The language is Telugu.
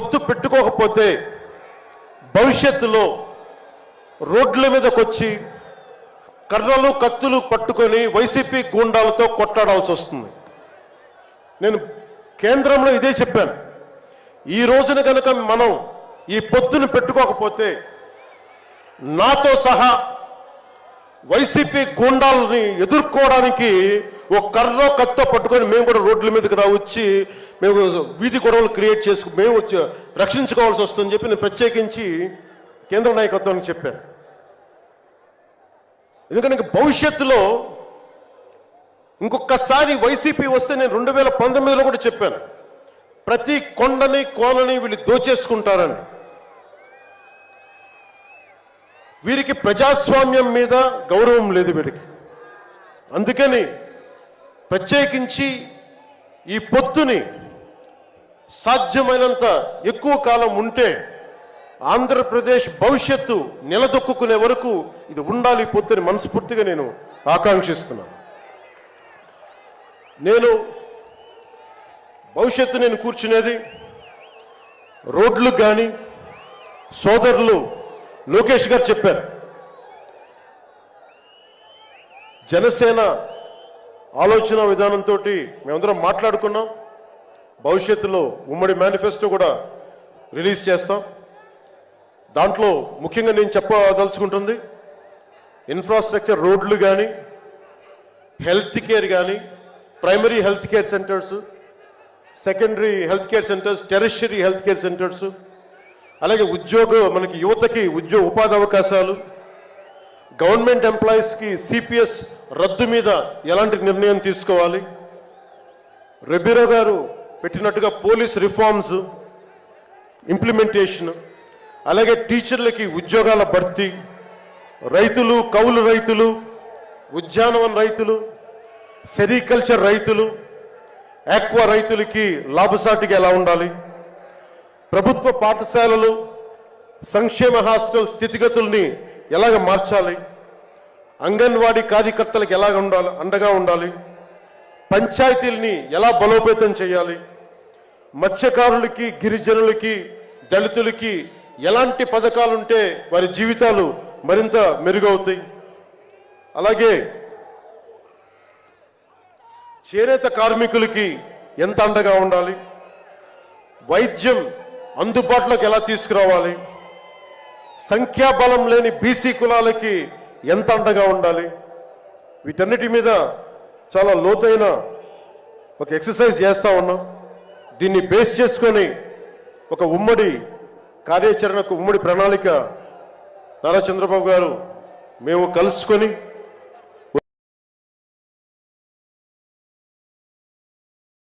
పొత్తు పెట్టుకోకపోతే భవిష్యత్తులో రోడ్ల మీదకొచ్చి కర్రలు కత్తులు పట్టుకొని వైసీపీ గూండాలతో కొట్లాడాల్సి వస్తుంది. నేను కేంద్రంలో ఇదే చెప్పాను. ఈ రోజున కనుక మనం ఈ పొత్తును పెట్టుకోకపోతే నాతో సహా వైసీపీ గూండాలని ఎదుర్కోవడానికి ఒక కర్ర కత్తో పట్టుకొని మేము కూడా రోడ్ల మీదకి రా వచ్చి మేము వీధి గొడవలు క్రియేట్ చేసుకు మేము రక్షించుకోవాల్సి వస్తుందని చెప్పి నేను ప్రత్యేకించి కేంద్ర నాయకత్వానికి చెప్పాను. ఎందుకంటే భవిష్యత్తులో ఇంకొకసారి వైసీపీ వస్తే నేను రెండు వేల పంతొమ్మిదిలో కూడా చెప్పాను. ప్రతి కొండని కోనని వీళ్ళు దోచేసుకుంటారని. వీరికి ప్రజాస్వామ్యం మీద గౌరవం లేదు వీరికి అందుకని ప్రత్యేకించి ఈ పొత్తుని సాధ్యమైనంత ఎక్కువ కాలం ఉంటే ఆంధ్రప్రదేశ్ భవిష్యత్తు నిలదొక్కునే వరకు ఇది ఉండాలి ఈ పొత్తుని మనస్ఫూర్తిగా నేను ఆకాంక్షిస్తున్నాను. నేను భవిష్యత్తు నేను కూర్చునేది రోడ్లు కానీ సోదరులు లోకేష్ గారు చెప్పారు. జనసేన ఆలోచన విధానంతో మేమందరం మాట్లాడుకున్నాం. భవిష్యత్తులో ఉమ్మడి మేనిఫెస్టో కూడా రిలీజ్ చేస్తాం. దాంట్లో ముఖ్యంగా నేను చెప్పదలుచుకుంటుంది ఇన్ఫ్రాస్ట్రక్చర్ రోడ్లు కానీ హెల్త్ కేర్ కానీ primary health care centres secondary health care centres tertiary health care centres అలాగే ఉద్యోగ మనకి యువతకి ఉద్యోగ ఉపాధి అవకాశాలు గవర్నమెంట్ ఎంప్లాయీస్కి సిపిఎస్ రద్దు మీద ఎలాంటి నిర్ణయం తీసుకోవాలి? రెబీరో గారు పెట్టినట్టుగా పోలీస్ రిఫార్మ్స్ ఇంప్లిమెంటేషన్ అలాగే టీచర్లకి ఉద్యోగాల భర్తీ రైతులు కౌలు రైతులు ఉద్యానవన రైతులు సెరికల్చర్ రైతులు ఆక్వా రైతులకి లాభసాటిగా ఎలా ఉండాలి? ప్రభుత్వ పాఠశాలలు సంక్షేమ హాస్టల్ స్థితిగతుల్ని ఎలాగ మార్చాలి? అంగన్వాడీ కార్యకర్తలకు ఎలా ఉండాలి అండగా ఉండాలి పంచాయతీల్ని ఎలా బలోపేతం చేయాలి మత్స్యకారులకి గిరిజనులకి దళితులకి ఎలాంటి పథకాలు ఉంటే వారి జీవితాలు మరింత మెరుగవుతాయి. అలాగే చేనేత కార్మికులకి ఎంత అండగా ఉండాలి వైద్యం అందుబాటులోకి ఎలా తీసుకురావాలి సంఖ్యాబలం లేని బీసీ కులాలకి ఎంత అండగా ఉండాలి? వీటన్నిటి మీద చాలా లోతైన ఒక ఎక్సర్సైజ్ చేస్తూ ఉన్నాం. దీన్ని బేస్ చేసుకొని ఒక ఉమ్మడి కార్యాచరణకు ఉమ్మడి ప్రణాళిక నారా చంద్రబాబు గారు మేము కలుసుకొని